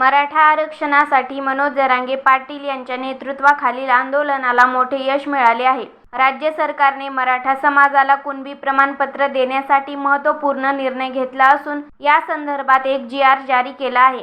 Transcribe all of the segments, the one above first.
मराठा आरक्षणासाठी मनोज जरांगे पाटील यांच्या नेतृत्वाखालील आंदोलनाला मोठे यश मिळाले आहे. राज्य सरकारने मराठा समाजाला कुणबी प्रमाणपत्र देण्यासाठी महत्त्वपूर्ण निर्णय घेतला असून या संदर्भात एक जी आर जारी केला आहे.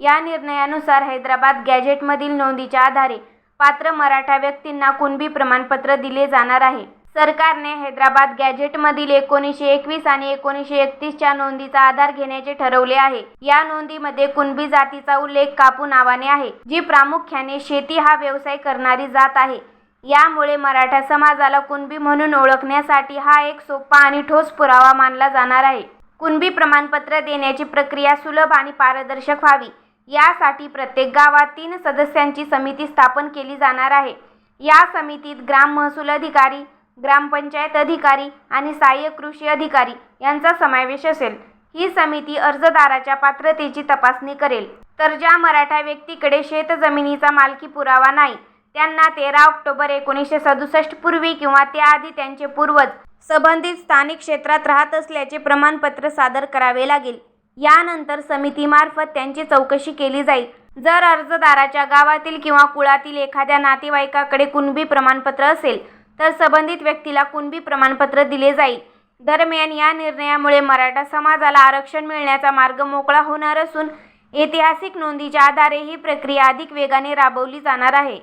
या निर्णयानुसार हैदराबाद गॅझेटमधील नोंदीच्या आधारे पात्र मराठा व्यक्तींना कुणबी प्रमाणपत्र दिले जाणार आहे. सरकारने हैदराबाद गॅझेटमधील एकोणीसशे एकवीस आणि एकोणीसशे एकतीसच्या नोंदीचा आधार घेण्याचे ठरवले आहे. या नोंदीमध्ये कुणबी जातीचा उल्लेख कापू नावाने आहे जी प्रामुख्याने शेती हा व्यवसाय करणारी जात आहे. यामुळे मराठा समाजाला कुणबी म्हणून ओळखण्यासाठी हा एक सोपा आणि ठोस पुरावा मानला जाणार आहे. कुणबी प्रमाणपत्र देण्याची प्रक्रिया सुलभ आणि पारदर्शक व्हावी. यासाठी प्रत्येक गावात तीन सदस्यांची समिती स्थापन केली जाणार आहे. या समितीत ग्राम महसूल अधिकारी ग्रामपंचायत अधिकारी आणि सहाय्यक कृषी अधिकारी यांचा समावेश असेल. ही समिती अर्जदाराच्या पात्रतेची तपासणी करेल. तर ज्या मराठा व्यक्तीकडे शेतजमिनीचा मालकी पुरावा नाही त्यांना तेरा ऑक्टोबर एकोणीसशे सदुसष्ट पूर्वी किंवा त्याआधी त्यांचे पूर्वज संबंधित स्थानिक क्षेत्रात राहत असल्याचे प्रमाणपत्र सादर करावे लागेल. यानंतर समितीमार्फत त्यांची चौकशी केली जाईल. जर अर्जदाराच्या गावातील किंवा कुळातील एखाद्या नातेवाईकाकडे कुणबी प्रमाणपत्र असेल तर संबंधित व्यक्तीला कुणबी प्रमाणपत्र दिले जाईल. दरम्यान या निर्णयामुळे मराठा समाजाला आरक्षण मिळण्याचा मार्ग मोकळा होणार असून ऐतिहासिक नोंदीच्या आधारे ही प्रक्रिया अधिक वेगाने राबवली जाणार आहे.